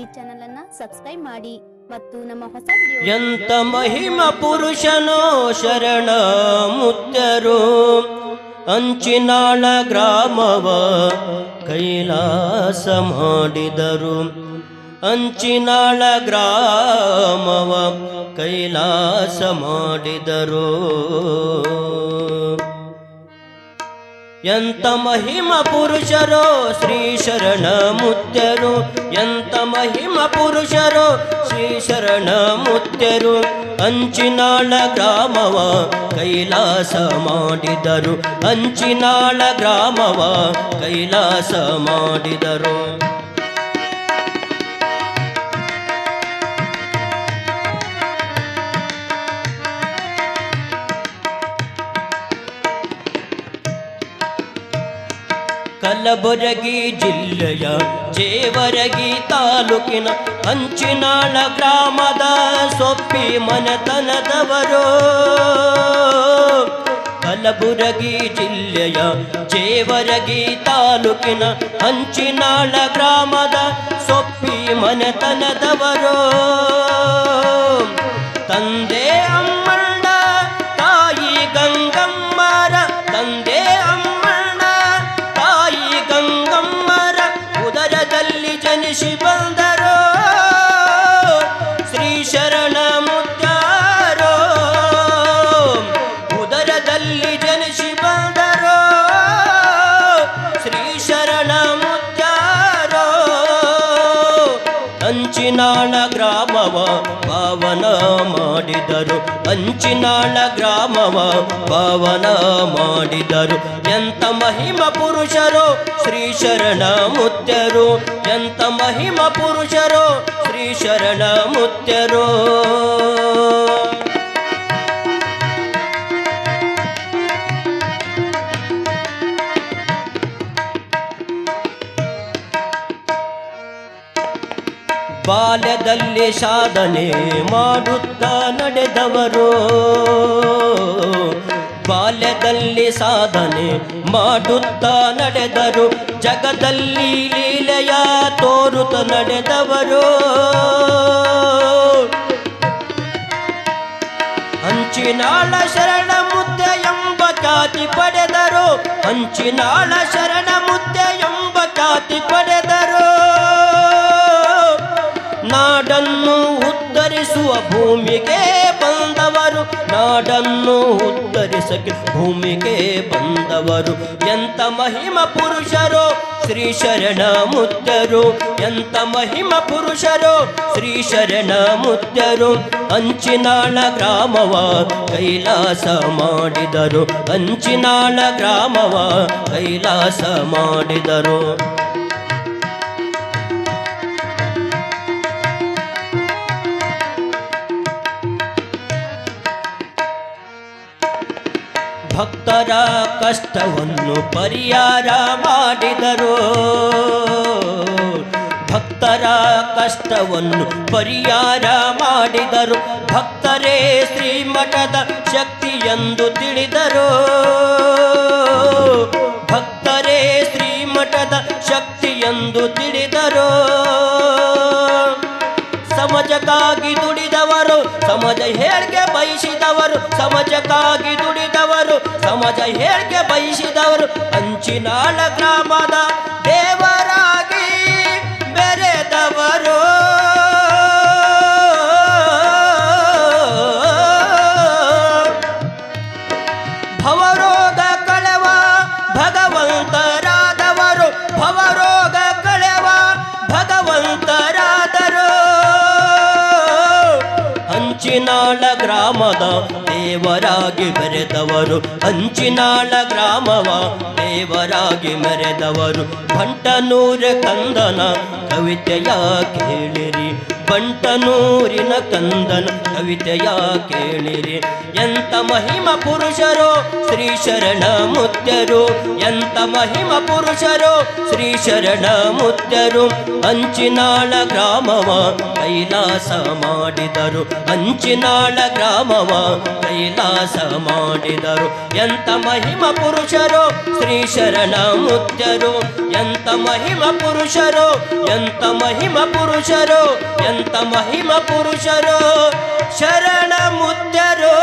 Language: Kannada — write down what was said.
ಈ ಚಾನೆಲ್ ಅನ್ನ ಸಬ್ಸ್ಕ್ರೈಬ್ ಮಾಡಿ ಮತ್ತು ನಮ್ಮ ಹೊಸ ಎಂತ ಮಹಿಮ ಪುರುಷನೋ ಶರಣ ಮುತ್ತರು. ಅಂಚಿನಾಳ ಗ್ರಾಮವ ಕೈಲಾಸ ಮಾಡಿದರು. ಅಂಚಿನಾಳ ಗ್ರಾಮವ ಕೈಲಾಸ ಮಾಡಿದರು. ಎಂತ ಮಹಿಮ ಪುರುಷರೋ ಶ್ರೀ ಶರಣ ಮುತ್ಯರು ಎಂತ ಮಹಿಮ ಪುರುಷರೋ ಶ್ರೀ ಶರಣ ಮುತ್ಯರು ಅಂಚಿನಾಳ ಗ್ರಾಮವ ಕೈಲಾಸ ಮಾಡಿದರು. ಅಂಚಿನಾಳ ಗ್ರಾಮವ ಕೈಲಾಸ ಮಾಡಿದರು. ಕಲಬುರಗಿ ಜಿಲ್ಲೆಯ ಜೇವರಗಿ ತಾಲೂಕಿನ ಅಂಚಿನಾಳ ಗ್ರಾಮದ ಸೊಪ್ಪಿ ಮನೆತನದವರು. ಕಲಬುರಗಿ ಜಿಲ್ಲೆಯ ಜೇವರಗಿ ತಾಲೂಕಿನ ಅಂಚಿನಾಳ ಗ್ರಾಮದ ಸೊಪ್ಪಿ ಮನೆತನದವರು. Shiba ಅಂಚಿನಾಳ ಗ್ರಾಮವ ಪಾವನ ಮಾಡಿದರು. ಅಂಚಿನಾಳ ಗ್ರಾಮವ ಪಾವನ ಮಾಡಿದರು. ಎಂತ ಮಹಿಮ ಪುರುಷರು ಶ್ರೀ ಶರಣ ಮುತ್ಯರು. ಎಂತ ಮಹಿಮ ಪುರುಷರು ಶ್ರೀ ಶರಣ ಮುತ್ಯರು. ಬಾಲ್ಯದಲ್ಲಿ ಸಾಧನೆ ಮಾಡುತ್ತಾ ನಡೆದವರು. ಬಾಲ್ಯದಲ್ಲಿ ಸಾಧನೆ ಮಾಡುತ್ತಾ ನಡೆದರು. ಜಗದಲ್ಲಿ ಲೀಲೆಯ ತೋರುತ್ತ ನಡೆದವರು. ಹಂಚಿನಾಳ ಶರಣ ಮುದ್ದೆ ಎಂಬ ಜಾತಿ ಪಡೆದರು. ಹಂಚಿನಾಳ ಶರಣ ಮುದ್ದೆ ಎಂಬ ಜಾತಿ ಪಡೆದರು. ನಾಡನ್ನು ಉದ್ಧರಿಸುವ ಭೂಮಿಗೆ ಬಂದವರು, ನಾಡನ್ನು ಉದ್ಧರಿಸಕ್ಕೆ ಭೂಮಿಗೆ ಬಂದವರು. ಎಂತ ಮಹಿಮ ಪುರುಷರು, ಶ್ರೀ ಶರಣ ಮುತ್ತರು. ಎಂತ ಮಹಿಮ ಪುರುಷರು, ಶ್ರೀ ಶರಣ ಮುತ್ತರು. ಅಂಚಿನಾಳ ಗ್ರಾಮವ ಕೈಲಾಸ ಮಾಡಿದರು. ಅಂಚಿನಾಳ ಗ್ರಾಮವ ಕೈಲಾಸ ಮಾಡಿದರು. ಭಕ್ತರ ಕಷ್ಟವನ್ನು ಪರಿಹಾರ ಮಾಡಿದರು. ಭಕ್ತರ ಕಷ್ಟವನ್ನು ಪರಿಹಾರ ಮಾಡಿದರು. ಭಕ್ತರೇ ಶ್ರೀಮಠದ ಶಕ್ತಿ ಎಂದು ತಿಳಿದರು. ಭಕ್ತರೇ ಶ್ರೀಮಠದ ಶಕ್ತಿ ಎಂದು ತಿಳಿದರು. ಸಮಾಜಕ್ಕಾಗಿ ದುಡಿದವರು, ಸಮಾಜ ಹೇಳಿಕೆ ಬಯಸಿದವರು, ಸಮಾಜಕ್ಕಾಗಿ ದುಡಿದವರು ಸಮಾಜ ಹೇಳಿಕೆ ಬಯಸಿದವರು ಅಂಚಿನಾಳ ಗ್ರಾಮದ ದೇವರಾಗಿ ಬೆರೆದವರು. ಭವರೋಗ ಕಳೆವ ಭಗವಂತರಾದವರು, ಭವರೋಗ ಕಳೆವ ಭಗವಂತರಾದರು. ಅಂಚಿನಾಳ ಗ್ರಾಮದ ದೇವರಾಗಿ ಮೆರೆದವರು ಅಂಚಿನಾಳ ಗ್ರಾಮವ ದೇವರಾಗಿ ಮೆರೆದವರು ಭಂಟನೂರ ಕಂದನ ಕವಿತೆಯ ಕೇಳಿರಿ. ಬಂಟನೂರಿನ ಕಂದನ ಕವಿತೆಯ ಕೇಳಿರಿ. ಎಂತ ಮಹಿಮ ಪುರುಷರು, ಶ್ರೀ ಶರಣ ಮುತ್ಯರು. ಎಂತ ಮಹಿಮ ಪುರುಷರು, ಶ್ರೀ ಶರಣ ಮುತ್ಯರು. ಅಂಚಿನಾಳ ಗ್ರಾಮವ ಕೈಲಾಸ ಮಾಡಿದರು. ಅಂಚಿನಾಳ ಗ್ರಾಮವ ಕೈಲಾಸ ಮಾಡಿದರು. ಎಂತ ಮಹಿಮ ಪುರುಷರು, ಶ್ರೀ ಶರಣ ಮುತ್ಯರು. ಎಂತ ಮಹಿಮ ಪುರುಷರು, ಎಂತ ಮಹಿಮ ಪುರುಷರು. ಅತ್ಯಂತ ಮಹಿಮ ಪುರುಷರು ಶರಣ ಮುದ್ದರು